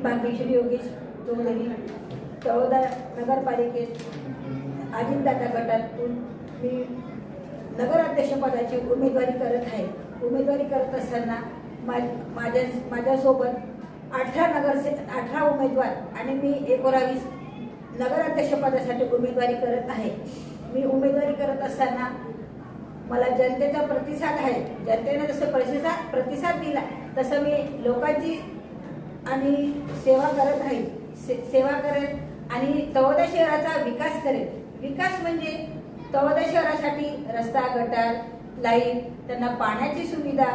मी भाग्यश्री योगेश चौधरी तळोदा नगरपालिकेत अजितदादा गटातून मी नगराध्यक्षपदाची उमेदवारी करत आहे. उमेदवारी करत असताना मा माझ्या माझ्यासोबत अठरा नगरसे अठरा उमेदवार आणि मी एकोणावीस नगराध्यक्षपदासाठी उमेदवारी करत आहे. मी उमेदवारी करत असताना मला जनतेचा प्रतिसाद आहे. जनतेने जसं प्रतिसाद प्रतिसाद दिला तसं मी लोकांची आणि सेवा करत राहील. से, सेवा करेन आणि तवदा शहराचा विकास करेन विकास म्हणजे तवदा शहरासाठी रस्ता गटार लाइट त्यांना पाण्याची सुविधा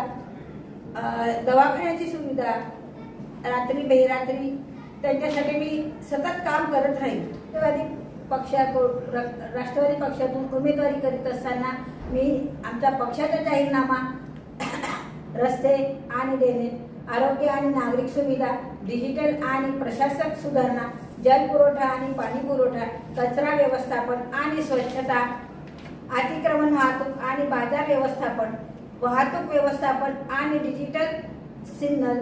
दवाखान्याची सुविधा रात्री बेरात्री त्यांच्यासाठी मी सतत काम करत राहील. राष्ट्रवादी पक्षाकडून राष्ट्रवादी पक्षातून उमेदवारी करीत असताना मी आमच्या पक्षाचा जाहीरनामा रस्ते आणि देणे आरोग्य आणि नागरिक सुविधा डिजिटल आणि प्रशासक सुधारणा जलपुरवठा आणि पाणी पुरवठा कचरा व्यवस्थापन आणि स्वच्छता अतिक्रमण वाहतूक आणि बाजार व्यवस्थापन वाहतूक व्यवस्थापन आणि डिजिटल सिग्नल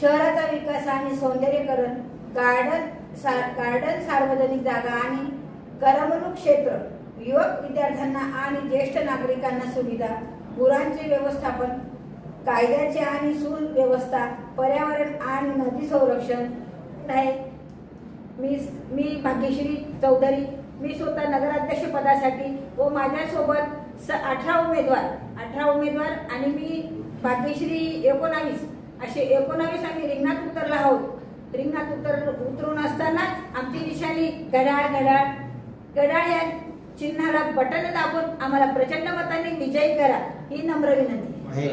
शहराचा विकास आणि सौंदर्यीकरण गार्डन सा गार्डन सार्वजनिक जागा आणि करमणूक क्षेत्र युवक विद्यार्थ्यांना आणि ज्येष्ठ नागरिकांना सुविधा गुरांचे व्यवस्थापन कायद्याची आणि सुव्यवस्था पर्यावरण आणि नदी संरक्षण. आहे मी मी भाग्यश्री चौधरी मी स्वतः नगराध्यक्ष पदासाठी व माझ्यासोबत स अठरा उमेदवार अठरा उमेदवार आणि मी भाग्यश्री एकोणावीस असे एकोणावीस आम्ही रिंगणात उतरला आहोत. रिंगणात उतर उतरून असतानाच आमची निशाणी घड्याळ घड्याळ घड्याळ या चिन्हाला बटन दाबून आम्हाला प्रचंड मताने विजयी करा ही नम्र विनंती. आहे.